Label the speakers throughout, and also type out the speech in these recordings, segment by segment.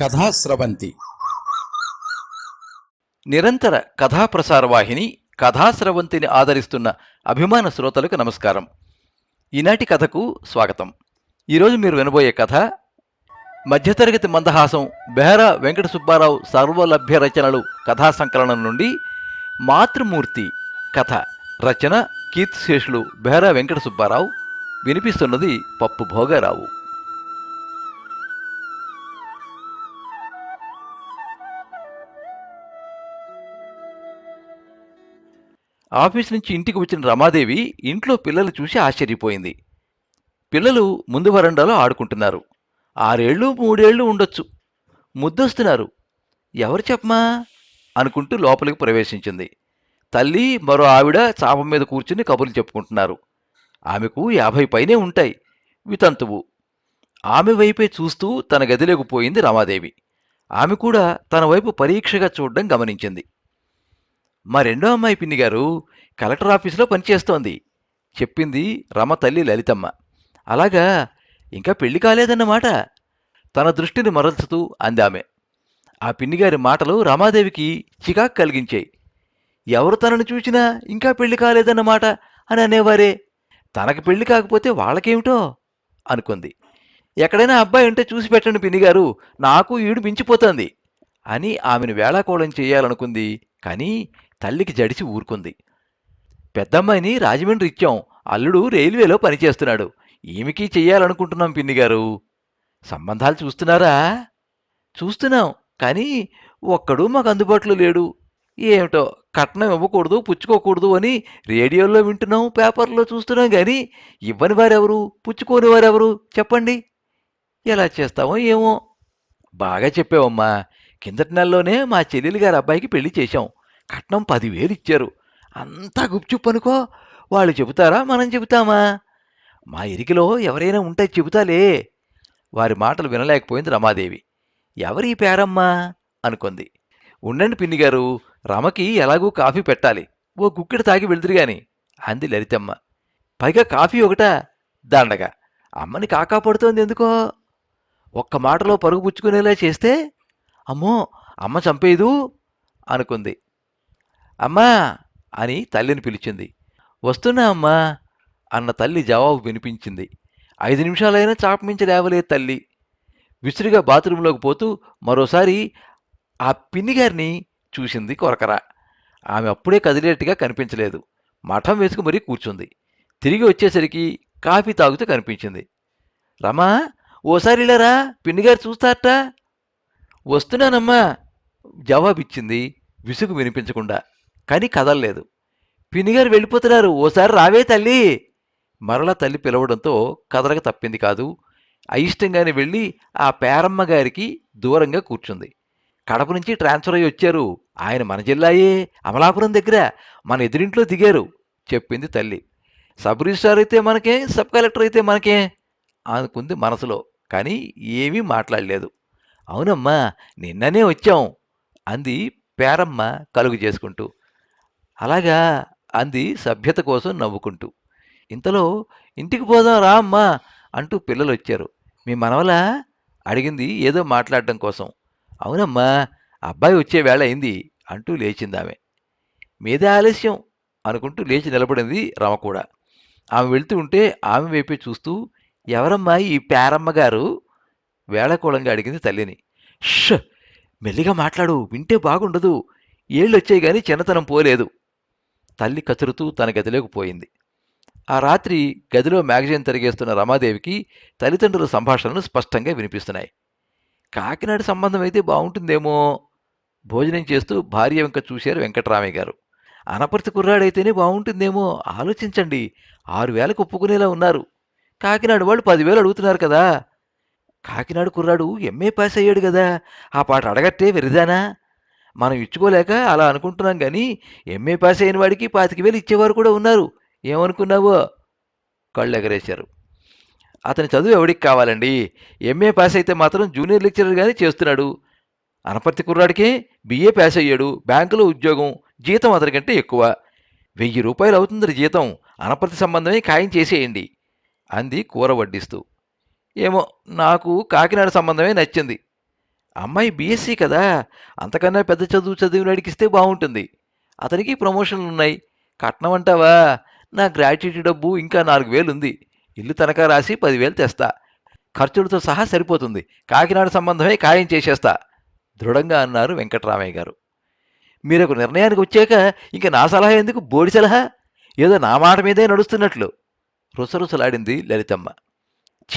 Speaker 1: కథాస్రవంతి
Speaker 2: నిరంతర కథాప్రసార వాహిని కథాస్రవంతిని ఆదరిస్తున్న అభిమాన శ్రోతలకు నమస్కారం. ఈనాటి కథకు స్వాగతం. ఈరోజు మీరు వినబోయే కథ మధ్యతరగతి మందహాసం బెహరా వెంకట సుబ్బారావు సర్వలభ్య రచనలు కథా సంకలనం నుండి మాతృమూర్తి కథ రచన కీర్తిశేషులు బెహరా వెంకట సుబ్బారావు వినిపిస్తున్నది పప్పు భోగారావు. ఆఫీస్ నుంచి ఇంటికి వచ్చిన రమాదేవి ఇంట్లో పిల్లలు చూసి ఆశ్చర్యపోయింది. పిల్లలు ముందు వరండాలో ఆడుకుంటున్నారు. ఆరేళ్ళు మూడేళ్ళు ఉండొచ్చు. ముద్దొస్తున్నారు. ఎవరు చెప్పమా? అనుకుంటూ లోపలికి ప్రవేశించింది. తల్లి మరో ఆవిడ చాపం మీద కూర్చుని కబుర్లు చెప్పుకుంటున్నారు. ఆమెకు యాభై పైనే ఉంటాయి. వితంతువు. ఆమె వైపే చూస్తూ తన గదిలోకి పోయింది రమాదేవి. ఆమె కూడా తన వైపు పరీక్షగా చూడడం గమనించింది. మా రెండో అమ్మాయి పిన్ని గారు కలెక్టర్ ఆఫీసులో పనిచేస్తోంది. చెప్పింది రమ తల్లి లలితమ్మ. అలాగా ఇంకా పెళ్ళి కాలేదన్నమాట. తన దృష్టిని మరల్చుతూ అందామె. ఆ పిన్నిగారి మాటలు రమాదేవికి చికాకు కలిగించాయి. ఎవరు తనను చూసినా ఇంకా పెళ్ళి కాలేదన్నమాట అని అనేవారే. తనకు పెళ్ళి కాకపోతే వాళ్ళకేమిటో అనుకుంది. ఎక్కడైనా అబ్బాయి ఉంటే చూసి పెట్టండి పిన్నిగారు నాకు ఈడు మించిపోతోంది అని ఆమెను వేళాకోళం చేయాలనుకుంది. కానీ తల్లికి జడిసి ఊరుకుంది. పెద్దమ్మాయిని రాజమండ్రి ఇచ్చాం. అల్లుడు రైల్వేలో పనిచేస్తున్నాడు. ఈమెకి చెయ్యాలనుకుంటున్నాం పిన్నిగారు. సంబంధాలు చూస్తున్నారా? చూస్తున్నాం కానీ ఒక్కడు మాకు అందుబాటులో లేడు. ఏమిటో కట్నం ఇవ్వకూడదు పుచ్చుకోకూడదు అని రేడియోలో వింటున్నాం పేపర్లో చూస్తున్నాం కానీ ఇవ్వని వారెవరు పుచ్చుకోని వారెవరు? చెప్పండి. ఎలా చేస్తామో ఏమో. బాగా చెప్పావమ్మా. కిందటి నెలలోనే మా చెల్లెలు గారి అబ్బాయికి పెళ్ళి చేశాం. కట్నం పదివేలు ఇచ్చారు. అంతా గుప్చుప్ అనుకో వాళ్ళు చెబుతారా? మనం చెబుతామా? మా ఇరికిలో ఎవరైనా ఉంటే చెబుతాలే. వారి మాటలు వినలేకపోయింది రమాదేవి. ఎవరి పేరమ్మా? అనుకుంది. ఉండండి పిన్ని గారు రమకి ఎలాగూ కాఫీ పెట్టాలి. ఓ గుక్కిడి తాగి వెళ్తురు గాని అంది లలితమ్మ. పైగా కాఫీ ఒకట దండగా. అమ్మని కాకాపడుతోంది ఎందుకో? ఒక్క మాటలో పరుగు పుచ్చుకునేలా చేస్తే? అమ్మో అమ్మ చంపేదు? అనుకుంది. అమ్మా అని తల్లిని పిలిచింది. వస్తున్నా అమ్మా అన్న తల్లి జవాబు వినిపించింది. ఐదు నిమిషాలైనా చాపమించి లేవలేదు తల్లి. విసురుగా బాత్రూంలోకి పోతూ మరోసారి ఆ పిన్నిగారిని చూసింది కొరకరా. ఆమె అప్పుడే కదిలేట్టుగా కనిపించలేదు. మఠం వేసుకు మరీ కూర్చుంది. తిరిగి వచ్చేసరికి కాఫీ తాగుతూ కనిపించింది. రమా ఓసారి ఇలారా? పిన్నిగారు చూస్తారట. వస్తున్నానమ్మా జవాబిచ్చింది విసుగు వినిపించకుండా. కానీ కదలలేదు. పిన్నిగారు వెళ్ళిపోతున్నారు. ఓసారి రావే తల్లి. మరలా తల్లి పిలవడంతో కదలక తప్పింది కాదు. అయిష్టంగానే వెళ్ళి ఆ పేరమ్మ గారికి దూరంగా కూర్చుంది. కడప నుంచి ట్రాన్స్ఫర్ అయ్యి వచ్చారు. ఆయన మన జిల్లాయే. అమలాపురం దగ్గర. మన ఎదురింట్లో దిగారు. చెప్పింది తల్లి. సబ్ రిజిస్ట్రార్ అయితే మనకే సబ్ కలెక్టర్ అయితే మనకే అనుకుంది మనసులో. కానీ ఏమీ మాట్లాడలేదు. అవునమ్మా నిన్ననే వచ్చాం అంది పేరమ్మ కలుగు చేసుకుంటూ. అలాగా అంది సభ్యత కోసం నవ్వుకుంటూ. ఇంతలో ఇంటికి పోదాం రా అమ్మా అంటూ పిల్లలు వచ్చారు మీ మనవల? అడిగింది ఏదో మాట్లాడడం కోసం. అవునమ్మా అబ్బాయి వచ్చే వేళ అయింది అంటూ లేచింది ఆమె మీదే ఆలస్యం అనుకుంటూ లేచి నిలబడింది రమ కూడా. ఆమె వెళ్తూ ఉంటే ఆమె వైపే చూస్తూ ఎవరమ్మా ఈ పేరమ్మ గారు? అడిగింది తల్లిని. ష్! మెల్లిగా మాట్లాడు వింటే బాగుండదు. ఏళ్ళు వచ్చాయి కానీ చిన్నతనం పోలేదు. తల్లి కతురుతూ తన గదిలోకి పోయింది. ఆ రాత్రి గదిలో మ్యాగజైన్ తిరిగేస్తున్న రమాదేవికి తల్లిదండ్రుల సంభాషణలు స్పష్టంగా వినిపిస్తున్నాయి. కాకినాడ సంబంధం అయితే బాగుంటుందేమో? భోజనం చేస్తూ భార్య వెంక చూశారు వెంకటరామయ్య గారు. అనపర్తి కుర్రాడైతేనే బాగుంటుందేమో? ఆలోచించండి. ఆరు వేలకు ఒప్పుకునేలా ఉన్నారు. కాకినాడ వాళ్ళు పదివేలు అడుగుతున్నారు కదా? కాకినాడ కుర్రాడు ఎంఏ పాస్ అయ్యాడు కదా? ఆ పాట అడగట్టే వెరిదానా? మనం ఇచ్చుకోలేక అలా అనుకుంటున్నాం కానీ ఎంఏ పాస్ అయిన వాడికి పాతిక వేలు ఇచ్చేవారు కూడా ఉన్నారు. ఏమనుకున్నావో? కళ్ళు ఎగరేశారు అతని చదువు ఎవడికి కావాలండి? ఎంఏ పాస్ అయితే మాత్రం జూనియర్ లెక్చరర్గానే చేస్తున్నాడు. అనపర్తి కుర్రాడికే బిఏ పాస్ అయ్యాడు. బ్యాంకులో ఉద్యోగం జీతం అతనికంటే ఎక్కువ. వెయ్యి రూపాయలు అవుతుంది జీతం. అనపర్తి సంబంధమే ఖాయం చేసేయండి. అంది కూర వడ్డిస్తూ. ఏమో నాకు కాకినాడ సంబంధమే నచ్చింది. అమ్మాయి బీఎస్సీ కదా అంతకన్నా పెద్ద చదువు చదివిన అడిగిస్తే బాగుంటుంది. అతనికి ప్రమోషన్లు ఉన్నాయి. కట్నం అంటావా? నా గ్రాట్యుటీ డబ్బు ఇంకా నాలుగు వేలు ఉంది. ఇల్లు తనఖా రాసి పదివేలు తెస్తా. ఖర్చులతో సహా సరిపోతుంది. కాకినాడ సంబంధమే ఖాయం చేసేస్తా. దృఢంగా అన్నారు వెంకటరామయ్య గారు. మీరు ఒక నిర్ణయానికి వచ్చాక ఇంక నా సలహా ఎందుకు? బోడి సలహా? ఏదో నా మాట మీదే నడుస్తున్నట్లు. రుసరుసలాడింది లలితమ్మ.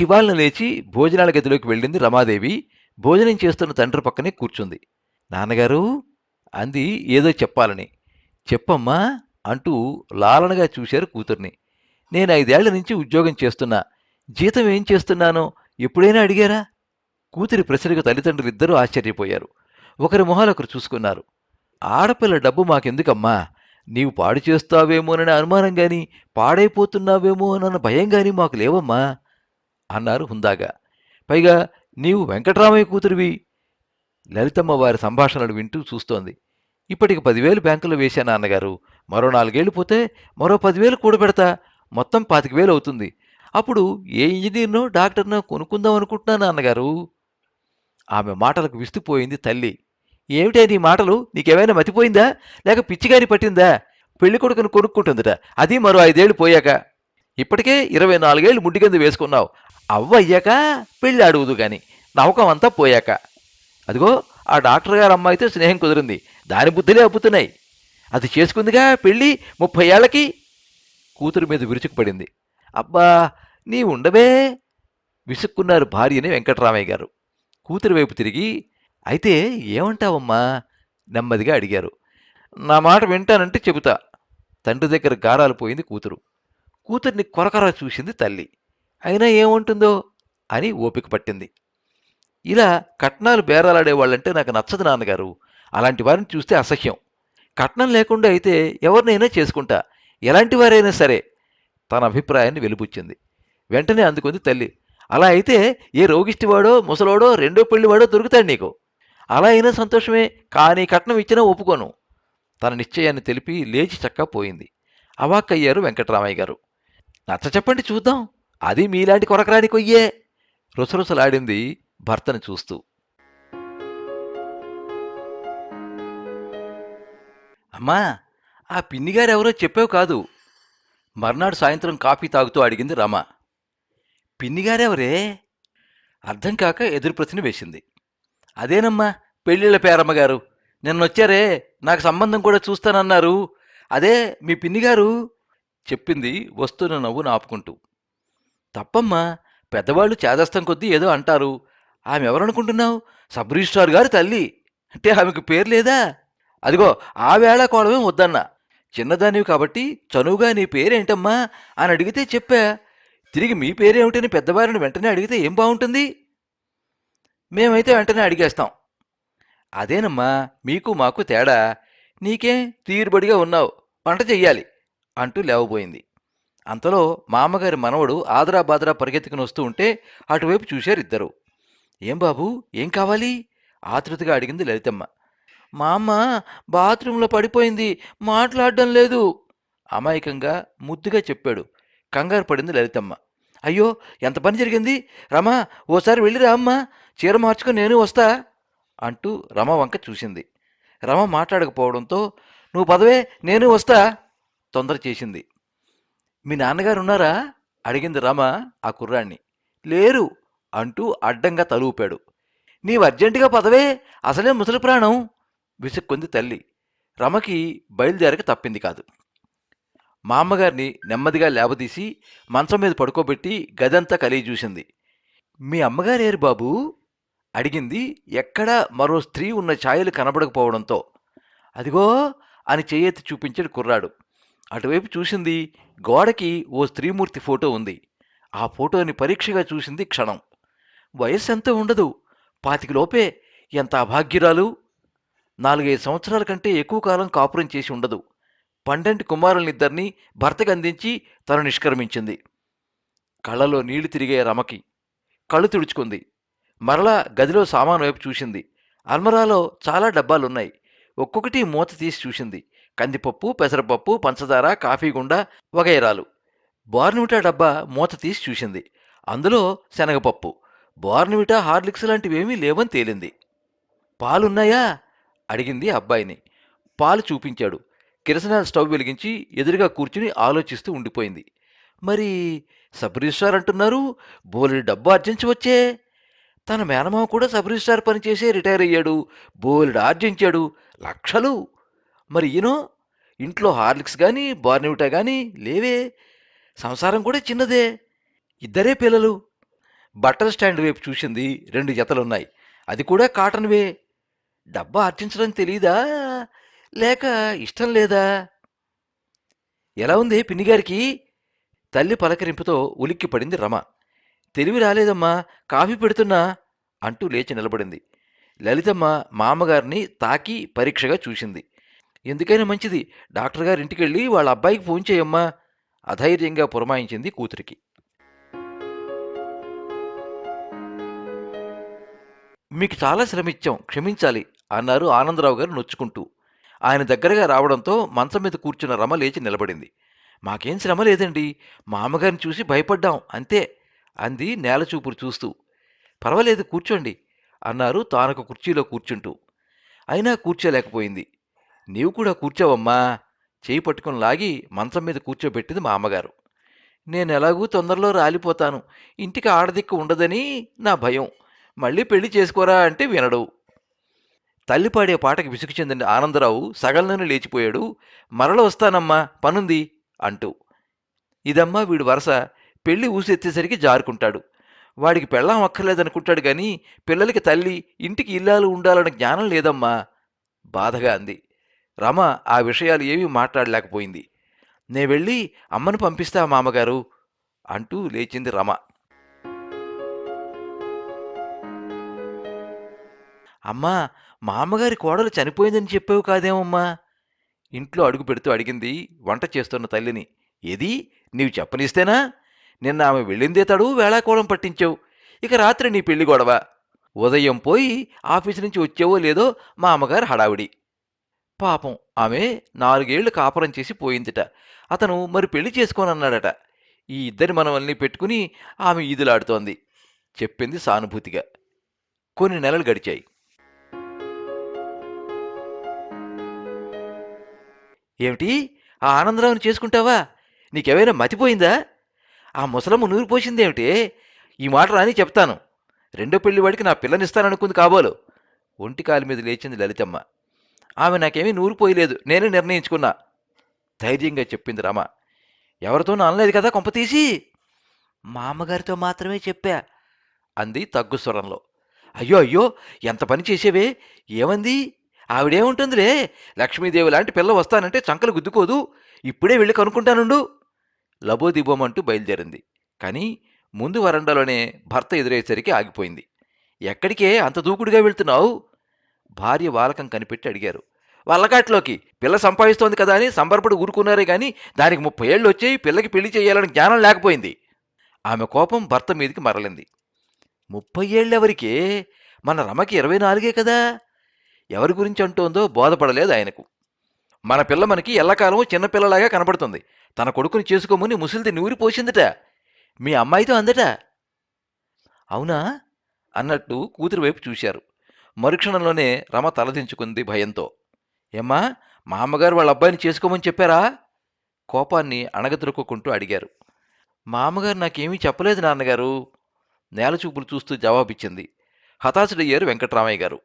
Speaker 2: చివాళ్ళను లేచి భోజనాల గదిలోకి వెళ్ళింది రమాదేవి. భోజనం చేస్తున్న తండ్రి పక్కనే కూర్చుంది. నాన్నగారు అంది ఏదో చెప్పాలని. చెప్పమ్మా అంటూ లాలనగా చూశారు కూతుర్ని. నేను ఐదేళ్ళ నుంచి ఉద్యోగం చేస్తున్నా. జీతం ఏం చేస్తున్నానో ఎప్పుడైనా అడిగారా? కూతురి ప్రశ్నకు తల్లిదండ్రులు ఇద్దరూ ఆశ్చర్యపోయారు. ఒకరి మొహాలు ఒకరు చూసుకున్నారు. ఆడపిల్ల డబ్బు మాకెందుకమ్మా? నీవు పాడు చేస్తావేమోననే అనుమానం గాని పాడైపోతున్నావేమోనన్న భయం గాని మాకు లేవమ్మా అన్నారు హుందాగా. పైగా నీవు వెంకటరామయ్య కూతురివి? లలితమ్మ వారి సంభాషణలు వింటూ చూస్తోంది. ఇప్పటికి పదివేలు బ్యాంకులో వేశాను అన్నగారు మరో నాలుగేళ్ళు పోతే మరో పదివేలు కూడబెడతా. మొత్తం పాతిక వేలు అవుతుంది. అప్పుడు ఏ ఇంజనీర్నో డాక్టర్నో కొనుక్కుందాం అనుకుంటున్నాను అన్నగారు ఆమె మాటలకు విస్తుపోయింది తల్లి. ఏమిటే నీ మాటలు? నీకేమైనా మతిపోయిందా? లేక పిచ్చిగాని పట్టిందా? పెళ్ళి కొడుకును కొనుక్కుంటుందిట. అది మరో ఐదేళ్ళు పోయాక. ఇప్పటికే ఇరవై నాలుగేళ్ళు ముడ్డి కింద వేసుకున్నావు. అవ్వ అయ్యాక పెళ్ళి అడుగుదు కానీ నమ్మకం అంతా పోయాక. అదిగో ఆ డాక్టర్ గారు అమ్మాయితో స్నేహం కుదిరింది. దాని బుద్ధులే అబ్బుతున్నాయి. అది చేసుకుందిగా పెళ్ళి ముప్పై ఏళ్ళకి? కూతురు మీద విరుచుకుపడింది అబ్బా నీ ఉండవే విసుక్కున్నారు భార్యని వెంకటరామయ్య గారు. కూతురు వైపు తిరిగి అయితే ఏమంటావమ్మా? నెమ్మదిగా అడిగారు. నా మాట వింటానంటే చెబుతా. తండ్రి దగ్గర గారాలు పోయింది కూతురు. కూతుర్ని కొరకరా చూసింది తల్లి. అయినా ఏముంటుందో? అని ఓపిక పట్టింది. ఇలా కట్నాలు బేరాలాడేవాళ్ళంటే నాకు నచ్చదు నాన్నగారు. అలాంటి వారిని చూస్తే అసహ్యం. కట్నం లేకుండా అయితే ఎవరినైనా చేసుకుంటా. ఎలాంటి వారైనా సరే. తన అభిప్రాయాన్ని వెలిపుచ్చింది. వెంటనే అందుకుంది తల్లి. అలా అయితే ఏ రోగిష్టివాడో ముసలోడో రెండో పెళ్ళివాడో దొరుకుతాడు నీకు. అలా అయినా సంతోషమే కానీ కట్నం ఇచ్చినా ఒప్పుకోను. తన నిశ్చయాన్ని తెలిపి లేచి చక్కా పోయింది. అవాక్కయ్యారు వెంకటరామయ్య గారు నచ్చ చెప్పండి చూద్దాం. అది మీలాంటి కొరకరాని కొయ్యే. రుసరుసలాడింది భర్తను చూస్తూ. అమ్మా ఆ పిన్నిగారు ఎవరో చెప్పావు కాదు. మర్నాడు సాయంత్రం కాఫీ తాగుతూ అడిగింది రమ. పిన్నిగారెవరే? అర్థం కాక ఎదురు ప్రశ్న వేసింది. అదేనమ్మా పెళ్ళిళ్ళ పేరమ్మగారు. నిన్నొచ్చారే నాకు సంబంధం కూడా చూస్తానన్నారు. అదే మీ పిన్నిగారు? చెప్పింది వస్తున్న నవ్వు ఆపుకుంటూ తప్పమ్మా పెద్దవాళ్ళు చేదస్తం కొద్దీ ఏదో అంటారు. ఆమె ఎవరనుకుంటున్నావు? సబ్ గారు గారి తల్లి. అంటే ఆమెకు పేరు లేదా? అదిగో ఆ వేళ కోడమే వద్దన్నా. చిన్నదానివి కాబట్టి చనువుగా నీ పేరేంటమ్మా? అని అడిగితే చెప్పా. తిరిగి మీ పేరేమిటని పెద్దవారిని వెంటనే అడిగితే ఏం బాగుంటుంది? మేమైతే వెంటనే అడిగేస్తాం. అదేనమ్మా మీకు మాకు తేడా. నీకేం తీరుబడిగా ఉన్నావు. వంట చెయ్యాలి అంటూ లేవబోయింది. అంతలో మామగారి మనవడు ఆదరా బాదరా పరిగెత్తుకుని వస్తూ ఉంటే అటువైపు చూశారు ఇద్దరు. ఏం బాబు ఏం కావాలి? ఆతృతగా అడిగింది లలితమ్మ. మా అమ్మ బాత్రూంలో పడిపోయింది మాట్లాడడం లేదు. అమాయకంగా ముద్దుగా చెప్పాడు. కంగారు పడింది లలితమ్మ. అయ్యో ఎంత పని జరిగింది? రమా ఓసారి వెళ్ళిరా అమ్మ చీర మార్చుకొని నేను వస్తా అంటూ రమ వంక చూసింది. రమ మాట్లాడకపోవడంతో నువ్వు పదవే నేను వస్తా తొందర చేసింది. మీ నాన్నగారు ఉన్నారా? అడిగింది రమ ఆ కుర్రాన్ని. లేరు అంటూ అడ్డంగా తలూపాడు. నీవు అర్జెంటుగా పదవే అసలే ముసలి ప్రాణం! విసుక్కుంది తల్లి. రమకి బయలుదేరక తప్పింది కాదు. మా అమ్మగారిని నెమ్మదిగా లేవదీసి మంచం మీద పడుకోబెట్టి గదంతా కలిగి చూసింది. మీ అమ్మగారేరు బాబూ? అడిగింది ఎక్కడా మరో స్త్రీ ఉన్న ఛాయలు కనబడకపోవడంతో. అదిగో! అని చెయ్యెత్తి చూపించాడు కుర్రాడు. అటువైపు చూసింది గోడకి ఓ స్త్రీమూర్తి ఫోటో ఉంది. ఆ ఫోటోని పరీక్షగా చూసింది క్షణం. వయస్సు ఎంత ఉండదు. పాతికి లోపే ఎంత అభాగ్యురాలు? నాలుగైదు సంవత్సరాల కంటే ఎక్కువ కాలం కాపురం చేసి ఉండదు. పండంటి కుమారులనిద్దరినీ భర్తకు అందించి తను నిష్క్రమించింది. కళ్ళలో నీళ్ళు తిరిగే రమకి కళ్ళు తుడుచుకుంది. మరలా గదిలో సామాను వైపు చూసింది. అల్మరాలో చాలా డబ్బాలున్నాయి. ఒక్కొక్కటి మూత తీసి చూసింది. కందిపప్పు పెసరపప్పు పంచదార కాఫీ గుండ వగైరాలు. బార్నూటా డబ్బా మూత తీసి చూసింది. అందులో శనగపప్పు. బోర్నవిటా హార్లిక్స్ లాంటివేమీ లేవని తేలింది. పాలున్నాయా? అడిగింది అబ్బాయిని. పాలు చూపించాడు. కిరసనాల స్టవ్ వెలిగించి ఎదురుగా కూర్చుని ఆలోచిస్తూ ఉండిపోయింది. మరి సబ్ అంటున్నారు బోలెడు డబ్బు ఆర్జించవచ్చే? తన మేనమామ కూడా సబరిస్టార్ పనిచేసే రిటైర్ అయ్యాడు. బోలెడు ఆర్జించాడు. లక్షలు? మరి ఈయనో? ఇంట్లో హార్లిక్స్ కానీ బార్నివిటా కానీ లేవే. సంసారం కూడా చిన్నదే. ఇద్దరే పిల్లలు. బట్టల స్టాండ్ వైపు చూసింది రెండు జతలున్నాయి. అది కూడా కాటన్వే డబ్బా అర్చించడం తెలీదా? లేక ఇష్టం లేదా? ఎలా ఉంది పిన్నిగారికి తల్లి పలకరింపుతో ఉలిక్కి పడింది రమ. తెలివి రాలేదమ్మా కాఫీ పెడుతున్నా అంటూ లేచి నిలబడింది. లలితమ్మ మామగారిని తాకి పరీక్షగా చూసింది. ఎందుకైనా మంచిది డాక్టర్ గారి ఇంటికెళ్ళి వాళ్ళ అబ్బాయికి ఫోన్ చేయమ్మా అధైర్యంగా పురమాయించింది కూతురికి. మీకు చాలా శ్రమిచ్చాం క్షమించాలి అన్నారు ఆనందరావు గారు నొచ్చుకుంటూ. ఆయన దగ్గరగా రావడంతో మంచం మీద కూర్చున్న రమ లేచి నిలబడింది. మాకేం శ్రమ లేదండి మామగారిని చూసి భయపడ్డాం అంతే అంది నేల చూపులు చూస్తూ. పర్వాలేదు కూర్చోండి అన్నారు తానొక కుర్చీలో కూర్చుంటూ. అయినా కూర్చోలేకపోయింది. నీవు కూడా కూర్చోవమ్మా చేయి పట్టుకుని లాగి మంచం మీద కూర్చోబెట్టింది మా అమ్మగారు. నేను ఎలాగూ తొందరలో రాలిపోతాను ఇంటికి ఆడదిక్కు ఉండదని నా భయం మళ్ళీ పెళ్ళి చేసుకోరా అంటే వినడు. తల్లి పాడే పాటకి విసుగు చెందిన ఆనందరావు సగంలోనే లేచిపోయాడు. మరల వస్తానమ్మా పనుంది అంటూ. ఇదమ్మా వీడు వరస పెళ్ళి ఊసెత్తేసరికి జారుకుంటాడు. వాడికి పెళ్ళాం అక్కర్లేదనుకుంటాడు గాని పిల్లలకి తల్లి ఇంటికి ఇల్లాలు ఉండాలన్న జ్ఞానం లేదమ్మా బాధగా అంది. రమ ఆ విషయాలు ఏమీ మాట్లాడలేకపోయింది. నే వెళ్ళి అమ్మను పంపిస్తా మామగారు అంటూ లేచింది రమ. అమ్మా మా అమ్మగారి కోడలు చనిపోయిందని చెప్పావు కాదేమమ్మా? ఇంట్లో అడుగు పెడుతూ అడిగింది వంట చేస్తున్న తల్లిని. ఏది? నీవు చెప్పనిస్తేనా? నిన్న ఆమె వెళ్ళిందే తడు వేళాకోళం పట్టించావు. ఇక రాత్రి నీ పెళ్ళి గొడవ. ఉదయం పోయి ఆఫీసు నుంచి వచ్చేవో లేదో మా అమ్మగారు హడావిడి. పాపం ఆమె నాలుగేళ్ళు కాపురం చేసి పోయిందిట. అతను మరి పెళ్ళి చేసుకోనన్నాడట. ఈ ఇద్దరి మనవల్ని పెట్టుకుని ఆమె ఈదులాడుతోంది. చెప్పింది సానుభూతిగా. కొన్ని నెలలు గడిచాయి. ఏమిటి? ఆ ఆనందరావుని చేసుకుంటావా? నీకేమైనా మతిపోయిందా? ఆ ముసలమ్మ నూరు పోసిందేమిటి ఈ మాట రాని చెప్తాను. రెండో పెళ్ళి వాడికి నా పిల్లనిస్తాననుకుంది కాబోలు. ఒంటి కాలు మీద లేచింది లలితమ్మ. ఆమె నాకేమీ నూరు పోయలేదు. నేనే నిర్ణయించుకున్నా. ధైర్యంగా చెప్పింది రమ. ఎవరితోనూ అనలేదు కదా కొంపతీసి మా అమ్మగారితో మాత్రమే చెప్పా అంది తగ్గు స్వరంలో. అయ్యో అయ్యో ఎంత పని చేసేవే? ఏమంది? ఆవిడేముంటుందిలే? లక్ష్మీదేవి లాంటి పిల్ల వస్తానంటే చంకలు గుద్దుకోదు. ఇప్పుడే వెళ్ళి కనుక్కుంటానుండు. లబోదిబోమంటూ బయలుదేరింది. కానీ ముందు వరండాలోనే భర్త ఎదురయ్యేసరికి ఆగిపోయింది. ఎక్కడికే అంత దూకుడుగా వెళ్తున్నావు? భార్య వాలకం కనిపెట్టి అడిగారు. వల్లకాట్లోకి పిల్ల సంపాదిస్తోంది కదా అని సంబరపడి ఊరుకున్నారే గాని దానికి ముప్పై ఏళ్ళు వచ్చాయి పిల్లకి పెళ్ళి చేయాలని జ్ఞానం లేకపోయింది. ఆమె కోపం భర్త మీదకి మరలింది. ముప్పై ఏళ్ళెవరికే? మన రమకి ఇరవై నాలుగే కదా? ఎవరి గురించి అంటోందో బోధపడలేదు ఆయనకు. మన పిల్ల మనకి ఎల్లకాలం చిన్నపిల్లలాగా కనబడుతుంది. తన కొడుకుని చేసుకోమని ముసిలిది నూరిపోసిందిట మీ అమ్మాయితో అందట? అవునా? అన్నట్టు కూతురు వైపు చూశారు. మరుక్షణంలోనే రమ తలదించుకుంది భయంతో. ఏమ్మా మా అమ్మగారు వాళ్ళ అబ్బాయిని చేసుకోమని చెప్పారా? కోపాన్ని అణగదొరుక్కుంటూ అడిగారు. మా అమ్మగారు నాకేమీ చెప్పలేదు నాన్నగారు. నేల చూపులు చూస్తూ జవాబిచ్చింది. హతాశుడయ్యారు వెంకట్రామయ్య గారు.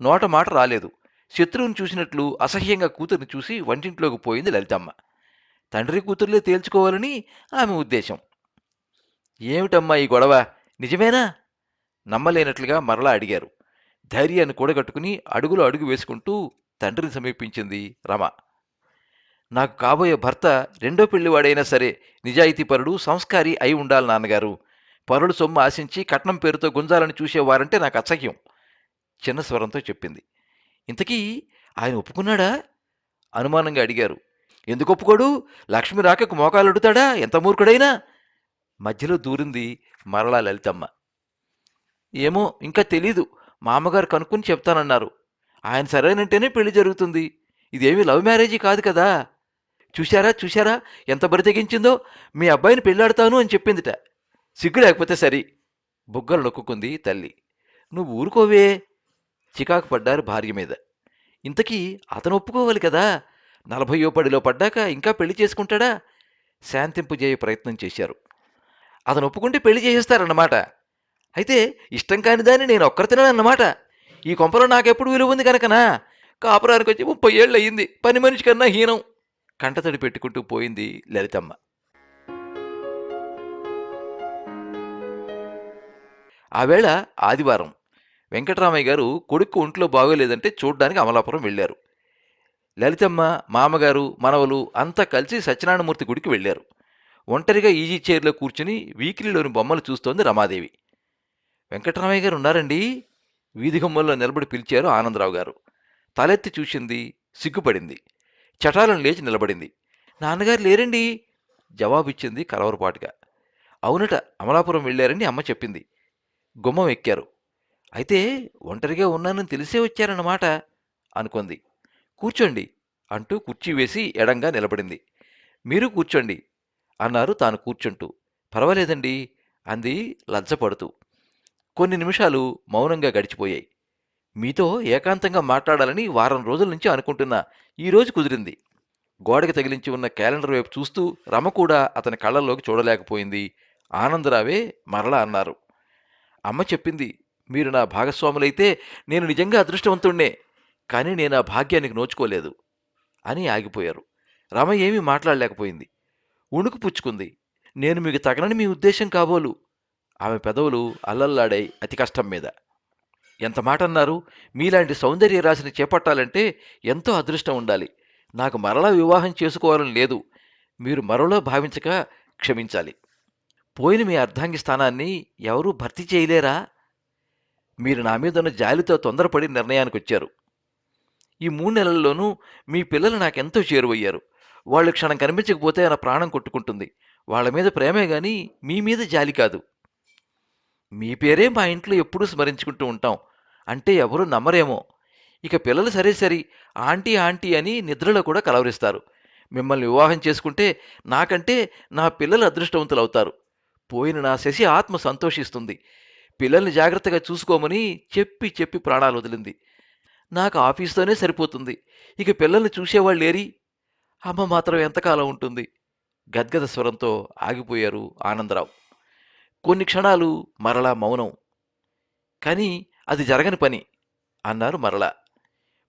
Speaker 2: నోట మాట రాలేదు. శత్రువుని చూసినట్లు అసహ్యంగా కూతుర్ని చూసి వంటింట్లోకి పోయింది లలితమ్మ. తండ్రి కూతుర్లే తేల్చుకోవాలని ఆమె ఉద్దేశం. ఏమిటమ్మా ఈ గొడవ? నిజమేనా? నమ్మలేనట్లుగా మరలా అడిగారు. ధైర్యాన్ని కూడగట్టుకుని అడుగులో అడుగు వేసుకుంటూ తండ్రిని సమీపించింది రమ. నాకు కాబోయే భర్త రెండో పెళ్ళివాడైనా సరే నిజాయితీపరుడు సంస్కారి అయి ఉండాలి నాన్నగారు. పరుడు సొమ్ము ఆశించి కట్నం పేరుతో గుంజాలని చూసేవారంటే నాకు అసహ్యం. చిన్న స్వరంతో చెప్పింది. ఇంతకీ ఆయన ఒప్పుకున్నాడా? అనుమానంగా అడిగారు. ఎందుకు ఒప్పుకోడు? లక్ష్మి రాకకు మోకాలు అడుగుతాడా? ఎంత మూర్ఖుడైనా? మధ్యలో దూరింది మరలా లలితమ్మ. ఏమో ఇంకా తెలీదు. మామగారు కనుక్కుని చెప్తానన్నారు. ఆయన సరైనంటేనే పెళ్ళి జరుగుతుంది. ఇదేమీ లవ్ మ్యారేజీ కాదు కదా? చూశారా? చూశారా? ఎంత బరి తెగించిందో? మీ అబ్బాయిని పెళ్ళాడతాను అని చెప్పిందిట. సిగ్గు లేకపోతే సరి. బుగ్గలు నొక్కుంది తల్లి. నువ్వు ఊరుకోవే. చికాకు పడ్డారు భార్య మీద. ఇంతకీ అతను ఒప్పుకోవాలి కదా? నలభయో పడిలో పడ్డాక ఇంకా పెళ్ళి చేసుకుంటాడా? శాంతింపుజేయ ప్రయత్నం చేశారు. అతను ఒప్పుకుంటే పెళ్ళి చేసేస్తారన్నమాట. అయితే ఇష్టం కాని దాన్ని నేను ఒక్కరితినన్నమాట ఈ కొంపలో నాకెప్పుడు విలువ ఉంది కనుకనా కాపురానికి వచ్చి ముప్పై ఏళ్ళు అయ్యింది పని మనిషి కన్నా హీనం. కంటతడి పెట్టుకుంటూ పోయింది లలితమ్మ. ఆవేళ ఆదివారం వెంకటరామయ్య గారు కొడుకు ఒంట్లో బాగోలేదంటే చూడ్డానికి అమలాపురం వెళ్ళారు. లలితమ్మ మామగారు మనవలు అంతా కలిసి సత్యనారాయణమూర్తి గుడికి వెళ్ళారు. ఒంటరిగా ఈజీ చైర్లో కూర్చుని వీకిలీలోని బొమ్మలు చూస్తోంది రమాదేవి. వెంకటరామయ్య గారు ఉన్నారండి? వీధిగమ్మల్లో నిలబడి పిలిచారు ఆనందరావు గారు. తలెత్తి చూసింది సిగ్గుపడింది. చటాలను లేచి నిలబడింది. నాన్నగారు లేరండి? జవాబిచ్చింది కలవరపాటుగా. అవునట అమలాపురం వెళ్ళారని అమ్మ చెప్పింది. గుమ్మం ఎక్కారు. అయితే ఒంటరిగా ఉన్నానని తెలిసే వచ్చారన్నమాట అనుకుంది. కూర్చోండి అంటూ కుర్చీ వేసి ఎడంగా నిలబడింది. మీరు కూర్చోండి అన్నారు తాను కూర్చుంటూ. పర్వాలేదండి అంది లజ్జపడుతూ కొన్ని నిమిషాలు మౌనంగా గడిచిపోయాయి. మీతో ఏకాంతంగా మాట్లాడాలని వారం రోజుల నుంచి అనుకుంటున్నా. ఈరోజు కుదిరింది. గోడకి తగిలించి ఉన్న క్యాలెండర్ వైపు చూస్తూ రమ కూడా అతని కళ్ళల్లోకి చూడలేకపోయింది. ఆనందరావే మరలా అన్నారు. అమ్మ చెప్పింది మీరు నా భాగస్వాములైతే నేను నిజంగా అదృష్టవంతుణ్ణే కానీ నేను ఆ భాగ్యానికి నోచుకోలేదు అని ఆగిపోయారు. రమ ఏమీ మాట్లాడలేకపోయింది. ఉణుకు పుచ్చుకుంది. నేను మీకు తగనని మీ ఉద్దేశం కాబోలు. ఆమె పెదవులు అల్లల్లాడాయి అతి కష్టం మీద. ఎంత మాట అన్నారు మీలాంటి సౌందర్య రాశిని చేపట్టాలంటే ఎంతో అదృష్టం ఉండాలి. నాకు మరలా వివాహం చేసుకోవాలని లేదు. మీరు మరోలా భావించక క్షమించాలి. పోయిన మీ అర్ధాంగి స్థానాన్ని ఎవరూ భర్తీ చేయలేరా? మీరు నా మీద ఉన్న జాలితో తొందరపడి నిర్ణయానికి వచ్చారు. ఈ మూడు నెలల్లోనూ మీ పిల్లలు నాకెంతో చేరువయ్యారు. వాళ్ళు క్షణం కనిపించకపోతే నా ప్రాణం కొట్టుకుంటుంది. వాళ్ళ మీద ప్రేమే గాని మీ మీద జాలి కాదు. మీ పేరే మా ఇంట్లో ఎప్పుడూ స్మరించుకుంటూ ఉంటాం. అంటే ఎవరు నమ్మరేమో. ఇక పిల్లలు సరే సరి ఆంటీ ఆంటీ అని నిద్రలో కూడా కలవరిస్తారు. మిమ్మల్ని వివాహం చేసుకుంటే నాకంటే నా పిల్లలు అదృష్టవంతులు అవుతారు పోయిన నా శశి ఆత్మ సంతోషిస్తుంది. పిల్లల్ని జాగ్రత్తగా చూసుకోమని చెప్పి చెప్పి ప్రాణాలు వదిలింది. నాకు ఆఫీస్తోనే సరిపోతుంది. ఇక పిల్లల్ని చూసేవాళ్ళు లేరి అమ్మ మాత్రం ఎంతకాలం ఉంటుంది? గద్గద స్వరంతో ఆగిపోయారు ఆనందరావు. కొన్ని క్షణాలు మరలా మౌనం. కానీ అది జరగని పని అన్నారు మరలా.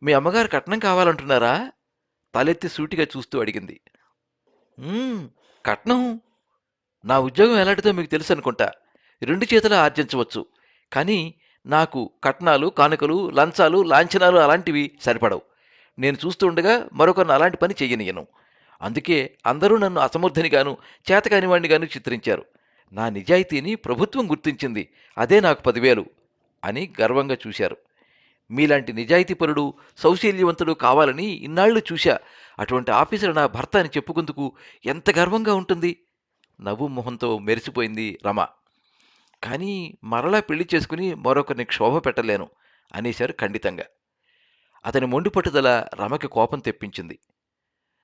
Speaker 2: మీ అమ్మగారు కట్నం కావాలంటున్నారా? తలెత్తి సూటిగా చూస్తూ అడిగింది. కట్నం? నా ఉద్యోగం ఎలాంటిదో మీకు తెలుసు అనుకుంటా. రెండు చేతుల ఆర్జించవచ్చు. కానీ నాకు కట్నాలు కానుకలు లంచాలు లాంఛనాలు అలాంటివి సరిపడవు. నేను చూస్తుండగా మరొకరిని అలాంటి పని చేయనీయను. అందుకే అందరూ నన్ను అసమర్థనిగాను చేతకానివాణ్ణిగాను చిత్రించారు. నా నిజాయితీని ప్రభుత్వం గుర్తించింది. అదే నాకు పదివేలు అని గర్వంగా చూశారు. మీలాంటి నిజాయితీపరుడు సౌశీల్యవంతుడు కావాలని ఇన్నాళ్ళు చూశా. అటువంటి ఆఫీసర్ నా భర్త అని చెప్పుకుందుకు ఎంత గర్వంగా ఉంటుంది? నవ్వు మొహంతో మెరిసిపోయింది రమ. కానీ మరలా పెళ్ళి చేసుకుని మరొకరిని క్షోభ పెట్టలేను అనేశారు ఖండితంగా. అతని మొండి పట్టుదల రమకి కోపం తెప్పించింది.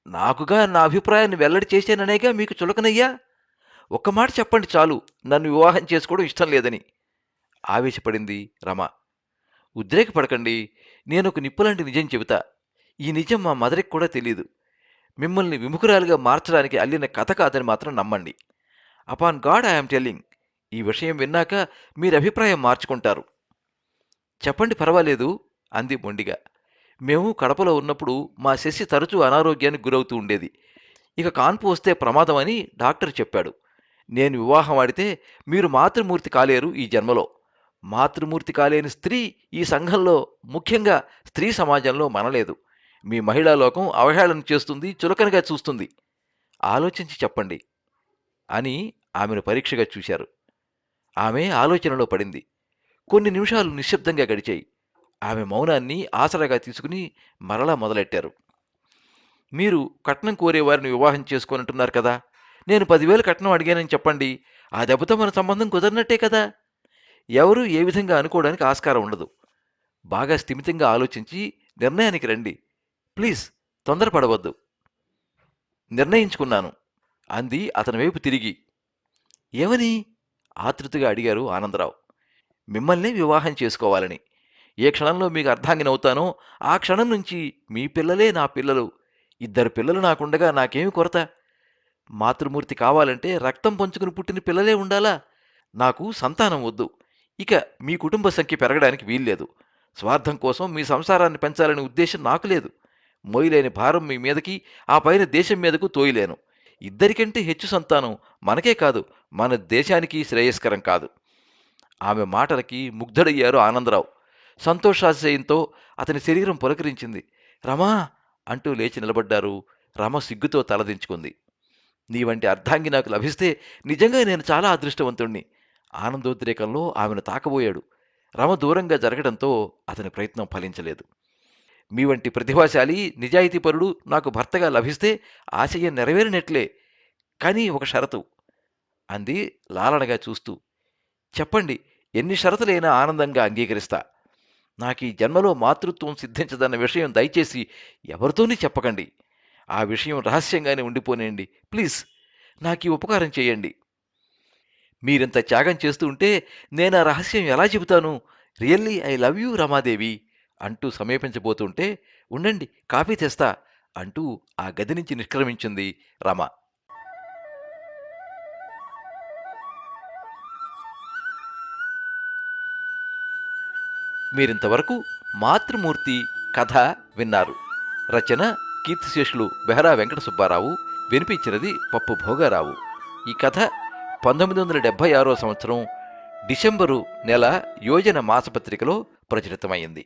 Speaker 2: నాకుగా నా అభిప్రాయాన్ని వెల్లడి చేశాననేగా మీకు చులకనయ్యా? ఒక్క మాట చెప్పండి చాలు నన్ను వివాహం చేసుకోవడం ఇష్టం లేదని ఆవేశపడింది రమ. ఉద్రేకపడకండి నేను ఒక నిప్పులాంటి నిజం చెబుతా. ఈ నిజం మా మదరికి కూడా తెలియదు మిమ్మల్ని విముఖురాలుగా మార్చడానికి అల్లిన కథ కాదని మాత్రం నమ్మండి. Upon God I'm telling. ఈ విషయం విన్నాక మీరు అభిప్రాయం మార్చుకుంటారు. చెప్పండి పర్వాలేదు అంది మొండిగా. మేము కడపలో ఉన్నప్పుడు మా శశి తరచూ అనారోగ్యానికి గురవుతూ ఉండేది. ఇక కాన్పు వస్తే ప్రమాదం అని డాక్టర్ చెప్పాడు. నేను వివాహం ఆడితే మీరు మాతృమూర్తి కాలేరు ఈ జన్మలో. మాతృమూర్తి కాలేని స్త్రీ ఈ సంఘంలో ముఖ్యంగా స్త్రీ సమాజంలో మనలేదు. మీ మహిళా లోకం అవహేళన చేస్తుంది చులకనగా చూస్తుంది. ఆలోచించి చెప్పండి అని ఆమెను పరీక్షగా చూశారు. ఆమె ఆలోచనలో పడింది. కొన్ని నిమిషాలు నిశ్శబ్దంగా గడిచాయి. ఆమె మౌనాన్ని ఆసరాగా తీసుకుని మరలా మొదలెట్టారు. మీరు కట్నం కోరేవారిని వివాహం చేసుకోనంటున్నారు కదా. నేను పదివేలు కట్నం అడిగానని చెప్పండి. ఆ దెబ్బతో మన సంబంధం కుదరినట్టే కదా. ఎవరు ఏ విధంగా అనుకోవడానికి ఆస్కారం ఉండదు. బాగా స్థిమితంగా ఆలోచించి నిర్ణయానికి రండి. ప్లీజ్ తొందరపడవద్దు. నిర్ణయించుకున్నాను. అంది అతని వైపు తిరిగి. ఏమని? ఆతృతగా అడిగారు ఆనందరావు. మిమ్మల్ని వివాహం చేసుకోవాలని. ఏ క్షణంలో మీకు అర్ధాంగినవుతానో ఆ క్షణం నుంచి మీ పిల్లలే నా పిల్లలు. ఇద్దరు పిల్లలు నాకుండగా నాకేమి కొరత? మాతృమూర్తి కావాలంటే రక్తం పంచుకుని పుట్టిన పిల్లలే ఉండాలా? నాకు సంతానం వద్దు. ఇక మీ కుటుంబ సంఖ్య పెరగడానికి వీల్లేదు. స్వార్థం కోసం మీ సంసారాన్ని పెంచాలనే ఉద్దేశం నాకు లేదు. మోయలేని భారం మీ మీదకి ఆ పైన దేశం మీదకు తోయలేను. ఇద్దరికంటే హెచ్చు సంతానం మనకే కాదు మన దేశానికి శ్రేయస్కరం కాదు. ఆమె మాటలకి ముగ్ధుడయ్యారు ఆనందరావు. సంతోషాశయంతో అతని శరీరం పులకరించింది. రమా! అంటూ లేచి నిలబడ్డారు. రమ సిగ్గుతో తలదించుకుంది నీ వంటి అర్ధాంగి నాకు లభిస్తే నిజంగా నేను చాలా అదృష్టవంతుణ్ణి. ఆనందోద్రేకంలో ఆమెను తాకబోయాడు. రమ దూరంగా జరగడంతో అతని ప్రయత్నం ఫలించలేదు. మీ వంటి ప్రతిభాశాలి నిజాయితీపరుడు నాకు భర్తగా లభిస్తే ఆశయం నెరవేరినట్లే. కానీ ఒక షరతు అంది లాలనగా చూస్తూ. చెప్పండి ఎన్ని షరతులైనా ఆనందంగా అంగీకరిస్తా. నాకు ఈ జన్మలో మాతృత్వం సిద్ధించదన్న విషయం దయచేసి ఎవరితోనే చెప్పకండి. ఆ విషయం రహస్యంగానే ఉండిపోనేయండి. ప్లీజ్ నాకు ఈ ఉపకారం చేయండి. మీరింత త్యాగం చేస్తూ ఉంటే నేను ఆ రహస్యం ఎలా చెబుతాను? Really I love you Ramadevi. అంటూ సమీపించబోతుంటే ఉండండి కాఫీ తెస్తా అంటూ ఆ గది నుంచి నిష్క్రమించింది రమ. మీరింతవరకు మాతృమూర్తి కథ విన్నారు. రచన కీర్తిశేషులు బెహరా వెంకట సుబ్బారావు వినిపించినది పప్పు భోగారావు. ఈ కథ పంతొమ్మిది వందల డెబ్భై ఆరో సంవత్సరం డిసెంబరు నెల యోజన మాసపత్రికలో ప్రచురితమైంది